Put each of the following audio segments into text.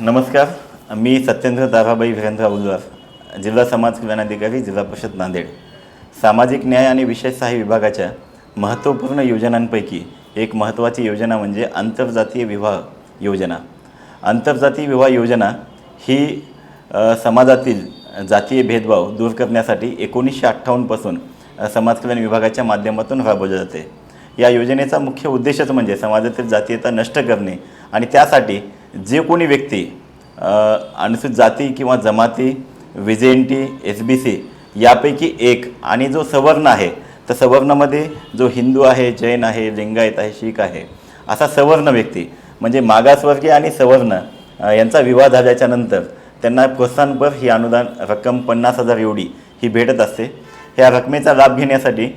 नमस्कार मी सत्येंद्र ताराबाई वीरेंद्र उल्हार जिल्हा समाज कल्याण अधिकारी जिल्हा परिषद नांदेड. सामाजिक न्याय आणि विशेष सहाय्य विभागाच्या महत्त्वपूर्ण योजनांपैकी एक महत्त्वाची योजना म्हणजे आंतरजातीय विवाह योजना. आंतरजातीय विवाह योजना ही समाजातील जातीय भेदभाव दूर करण्यासाठी एकोणीसशे अठ्ठावन्नपासून समाज कल्याण विभागाच्या माध्यमातून राबवली जाते. या योजनेचा मुख्य उद्देशच म्हणजे समाजातील जातीयता नष्ट करणे आणि त्यासाठी जे कोणी व्यक्ती अनुसूचित जाती किंवा जमाती विजेंटी एस बी सी यापैकी एक आणि जो सवर्ण आहे तर सवर्णामध्ये जो हिंदू आहे जैन आहे लिंगायत आहे शीख आहे असा सवर्ण व्यक्ती म्हणजे मागासवर्गीय आणि सवर्ण यांचा विवाह झाल्याच्यानंतर त्यांना प्रोत्साहनपर ही अनुदान रक्कम पन्नास हजार एवढी ही भेटत असते. ह्या रकमेचा लाभ घेण्यासाठी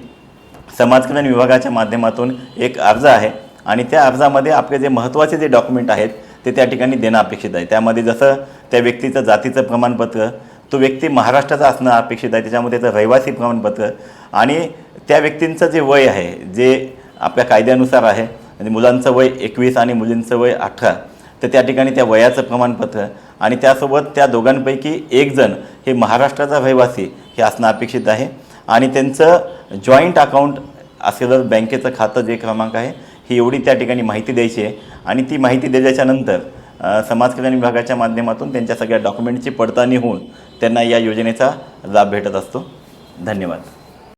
समाज कल्याण विभागाच्या माध्यमातून एक अर्ज आहे आणि त्या अर्जामध्ये आपले जे महत्त्वाचे जे डॉक्युमेंट आहेत ते त्या ठिकाणी देणं अपेक्षित आहे. त्यामध्ये जसं त्या व्यक्तीचं जातीचं प्रमाणपत्र तो व्यक्ती महाराष्ट्राचा असणं अपेक्षित आहे त्याच्यामध्ये त्याचं रहिवासी प्रमाणपत्र आणि त्या व्यक्तींचं जे वय आहे जे आपल्या कायद्यानुसार आहे म्हणजे मुलांचं वय एकवीस आणि मुलींचं वय अठरा तर त्या ठिकाणी त्या वयाचं प्रमाणपत्र आणि त्यासोबत त्या दोघांपैकी एक जण हे महाराष्ट्राचा रहिवासी हे असणं अपेक्षित आहे. आणि त्यांचं जॉईंट अकाउंट असलेलं बँकेचं खातं जे क्रमांक आहे ही एवढी त्या ठिकाणी माहिती द्यायची आहे. आणि ती माहिती दिल्याच्यानंतर समाज कल्याण विभागाच्या माध्यमातून त्यांच्या सगळ्या डॉक्युमेंटची पडताळणी होऊन त्यांना या योजनेचा लाभ भेटत असतो. धन्यवाद.